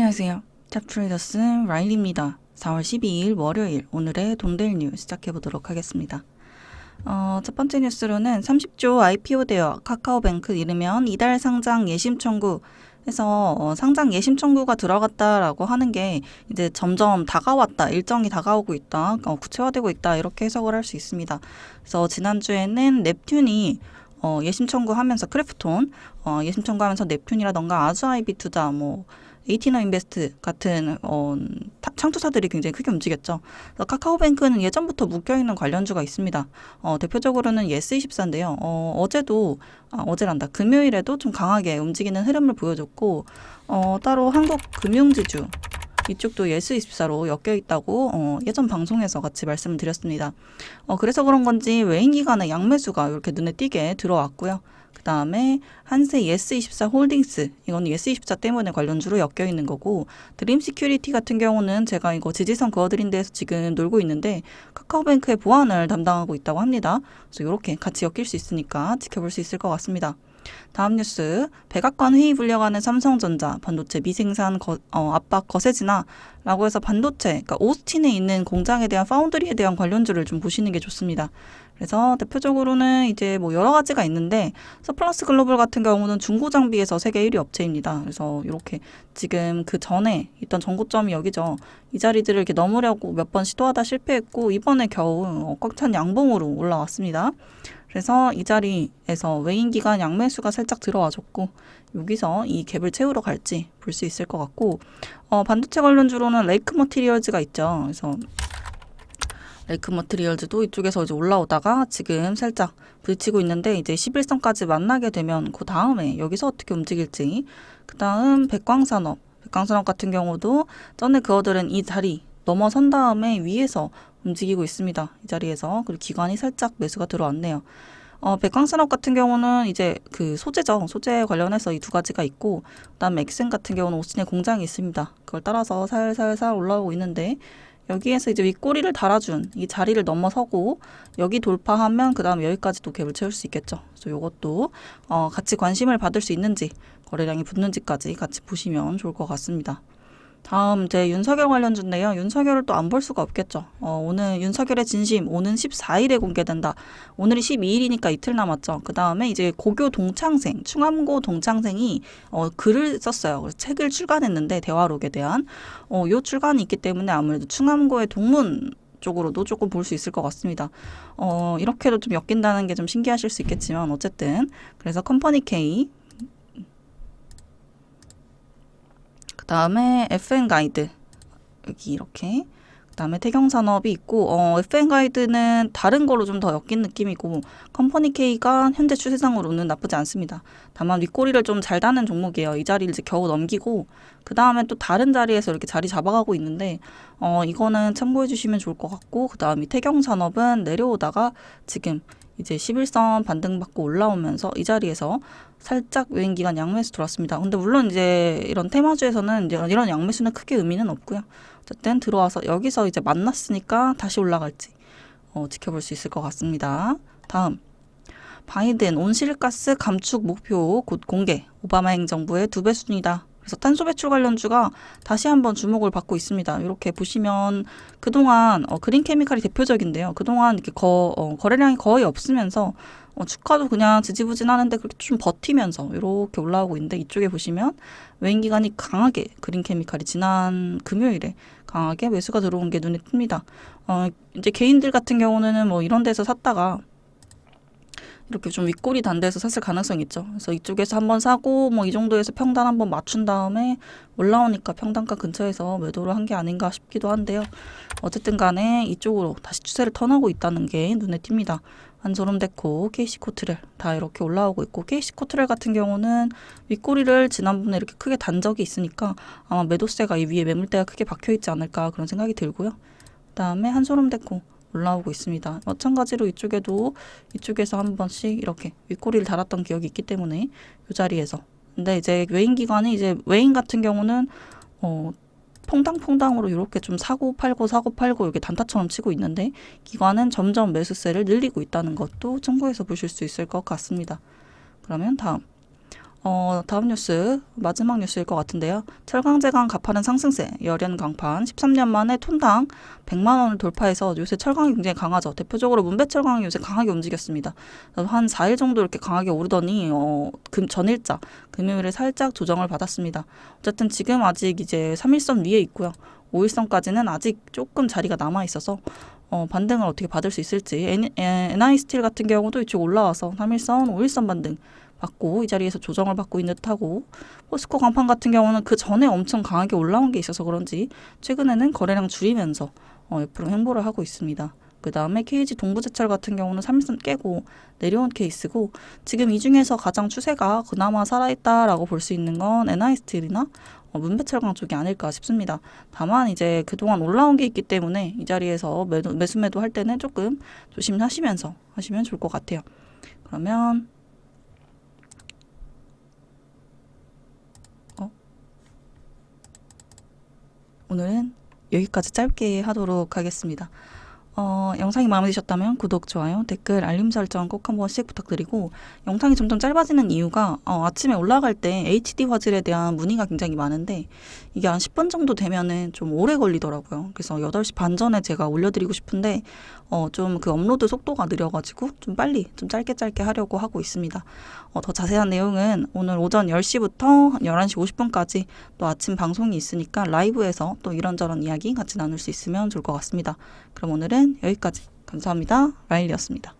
안녕하세요. 탑트레이더스 라일리입니다. 4월 12일 월요일 오늘의 돈데일 뉴 시작해 보도록 하겠습니다. 어, 첫 번째 뉴스로는 30조 IPO 대여 카카오뱅크 이르면 이달 상장 예심 청구 해서 어, 상장 예심 청구가 들어갔다라고 하는 게 이제 점점 다가왔다 일정이 다가오고 있다 어, 구체화되고 있다 이렇게 해석을 할 수 있습니다. 그래서 지난주에는 넵튠이 어, 예심 청구하면서 크래프톤 어, 예심 청구하면서 넵튠이라던가 아즈아이비 투자 뭐 에이티너 인베스트 같은 어, 타- 창투사들이 굉장히 크게 움직였죠. 카카오뱅크는 예전부터 묶여있는 관련주가 있습니다. 어, 대표적으로는 예스24인데요. 어, 어제도, 아, 어제란다. 금요일에도 좀 강하게 움직이는 흐름을 보여줬고, 어, 따로 한국 금융지주, 이쪽도 예스24로 엮여 있다고 어, 예전 방송에서 같이 말씀을 드렸습니다. 어, 그래서 그런 건지 외인 기관의 양매수가 이렇게 눈에 띄게 들어왔고요. 그 다음에 한세 예스24 홀딩스 이건 예스24 때문에 관련주로 엮여 있는 거고 드림 시큐리티 같은 경우는 제가 이거 지지선 그어드린 데에서 지금 놀고 있는데 카카오뱅크의 보안을 담당하고 있다고 합니다. 그래서 이렇게 같이 엮일 수 있으니까 지켜볼 수 있을 것 같습니다. 다음 뉴스 백악관 회의 불려가는 삼성전자 반도체 미생산 거, 어, 압박 거세지나 라고 해서 반도체 그러니까 오스틴에 있는 공장에 대한 파운드리에 대한 관련주를 좀 보시는 게 좋습니다. 그래서 대표적으로는 이제 뭐 여러 가지가 있는데 서플러스 글로벌 같은 경우는 중고 장비에서 세계 1위 업체입니다. 그래서 이렇게 지금 그 전에 있던 전고점이 여기죠. 이 자리들을 이렇게 넘으려고 몇 번 시도하다 실패했고 이번에 겨우 어, 꽉찬 양봉으로 올라왔습니다. 그래서 이 자리에서 외인 기관 양매수가 살짝 들어와줬고 여기서 이 갭을 채우러 갈지 볼 수 있을 것 같고 어, 반도체 관련주로는 레이크 머티리얼즈가 있죠. 그래서 레이크 머티리얼즈도 이쪽에서 이제 올라오다가 지금 살짝 부딪히고 있는데 이제 11선까지 만나게 되면 그 다음에 여기서 어떻게 움직일지 그 다음 백광산업 백광산업 같은 경우도 전에 그어들은 이 자리 넘어선 다음에 위에서 움직이고 있습니다. 이 자리에서 그리고 기관이 살짝 매수가 들어왔네요. 어, 백광산업 같은 경우는 이제 그 소재죠. 소재 관련해서 이 두 가지가 있고, 그 다음에 엑센 같은 경우는 오스틴에 공장이 있습니다. 그걸 따라서 살살살 올라오고 있는데, 여기에서 이제 윗꼬리를 달아준 이 자리를 넘어서고, 여기 돌파하면 그 다음 여기까지도 갭을 채울 수 있겠죠. 그래서 이것도 어, 같이 관심을 받을 수 있는지, 거래량이 붙는지까지 같이 보시면 좋을 것 같습니다. 다음 이제 윤석열 관련주인데요. 윤석열을 또 안 볼 수가 없겠죠. 어, 오늘 윤석열의 진심 오는 14일에 공개된다. 오늘이 12일이니까 이틀 남았죠. 그 다음에 이제 고교 동창생, 충암고 동창생이 어, 글을 썼어요. 그래서 책을 출간했는데 대화록에 대한 어, 요 출간이 있기 때문에 아무래도 충암고의 동문 쪽으로도 조금 볼 수 있을 것 같습니다. 어, 이렇게도 좀 엮인다는 게 좀 신기하실 수 있겠지만 어쨌든 그래서 컴퍼니 K 다음에 FN 가이드. 여기 이렇게 그 다음에 태경산업이 있고 어, FN 가이드는 다른 걸로 좀 더 엮인 느낌이고 컴퍼니 K가 현재 추세상으로는 나쁘지 않습니다. 다만 윗꼬리를 좀 잘 다는 종목이에요. 이 자리를 이제 겨우 넘기고 그 다음에 또 다른 자리에서 이렇게 자리 잡아가고 있는데 어, 이거는 참고해 주시면 좋을 것 같고 그 다음에 태경산업은 내려오다가 지금 이제 11선 반등받고 올라오면서 이 자리에서 살짝 외인 기간 양매수 들어왔습니다. 근데 물론 이제 이런 테마주에서는 이런 양매수는 크게 의미는 없고요. 어쨌든 들어와서 여기서 이제 만났으니까 다시 올라갈지 어, 지켜볼 수 있을 것 같습니다. 다음 바이든 온실가스 감축 목표 곧 공개. 오바마 행정부의 두배 순이다. 그래서 탄소 배출 관련주가 다시 한번 주목을 받고 있습니다. 이렇게 보시면 그동안 어, 그린 케미칼이 대표적인데요. 그동안 이렇게 거, 어, 거래량이 거의 없으면서 어, 주가도 그냥 지지부진하는데 그렇게 좀 버티면서 이렇게 올라오고 있는데 이쪽에 보시면 외인 기관이 강하게 그린 케미칼이 지난 금요일에 강하게 매수가 들어온 게 눈에 띕니다. 어, 이제 개인들 같은 경우는 뭐 이런 데서 샀다가 이렇게 좀 윗꼬리 단 데서 샀을 가능성이 있죠. 그래서 이쪽에서 한번 사고 뭐 이 정도에서 평단 한번 맞춘 다음에 올라오니까 평단가 근처에서 매도를 한 게 아닌가 싶기도 한데요. 어쨌든 간에 이쪽으로 다시 추세를 턴하고 있다는 게 눈에 띕니다. 한소름데코, KC코트렐 다 이렇게 올라오고 있고 KC코트렐 같은 경우는 윗꼬리를 지난번에 이렇게 크게 단 적이 있으니까 아마 매도세가 이 위에 매물대가 크게 박혀 있지 않을까 그런 생각이 들고요. 그다음에 한소름데코 올라오고 있습니다. 마찬가지로 이쪽에도 이쪽에서 한 번씩 이렇게 윗꼬리를 달았던 기억이 있기 때문에 이 자리에서 근데 이제 외인 기관이 이제 외인 같은 경우는 어 퐁당퐁당으로 이렇게 좀 사고 팔고 사고 팔고 이렇게 단타처럼 치고 있는데 기관은 점점 매수세를 늘리고 있다는 것도 참고해서 보실 수 있을 것 같습니다. 그러면 다음 어, 다음 뉴스 마지막 뉴스일 것 같은데요. 철강제강 가파른 상승세 열연 강판 13년 만에 톤당 100만 원을 돌파해서 요새 철강이 굉장히 강하죠. 대표적으로 문배철강이 요새 강하게 움직였습니다. 한 4일 정도 이렇게 강하게 오르더니 어, 금 전일자 금요일에 살짝 조정을 받았습니다. 어쨌든 지금 아직 이제 3일선 위에 있고요. 5일선까지는 아직 조금 자리가 남아 있어서 어, 반등을 어떻게 받을 수 있을지 NI 스틸 같은 경우도 이쪽 올라와서 3일선, 5일선 반등 받고 이 자리에서 조정을 받고 있는 듯하고 포스코 강판 같은 경우는 그 전에 엄청 강하게 올라온 게 있어서 그런지 최근에는 거래량 줄이면서 어, 옆으로 횡보를 하고 있습니다. 그 다음에 KG 동부제철 같은 경우는 3일선 깨고 내려온 케이스고 지금 이 중에서 가장 추세가 그나마 살아있다라고 볼 수 있는 건 NI 스틸이나 어, 문배철강 쪽이 아닐까 싶습니다. 다만 이제 그동안 올라온 게 있기 때문에 이 자리에서 매도, 매수 매도 할 때는 조금 조심하시면서 하시면 좋을 것 같아요. 그러면 오늘은 여기까지 짧게 하도록 하겠습니다. 어, 영상이 마음에 드셨다면 구독, 좋아요, 댓글, 알림 설정 꼭 한 번씩 부탁드리고 영상이 점점 짧아지는 이유가 어, 아침에 올라갈 때 HD 화질에 대한 문의가 굉장히 많은데 이게 한 10분 정도 되면은 좀 오래 걸리더라고요. 그래서 8시 반 전에 제가 올려드리고 싶은데 어, 좀 그 업로드 속도가 느려가지고 좀 빨리 좀 짧게 짧게 하려고 하고 있습니다. 어, 더 자세한 내용은 오늘 오전 10시부터 11시 50분까지 또 아침 방송이 있으니까 라이브에서 또 이런저런 이야기 같이 나눌 수 있으면 좋을 것 같습니다. 그럼 오늘은 여기까지 감사합니다. 라일리였습니다.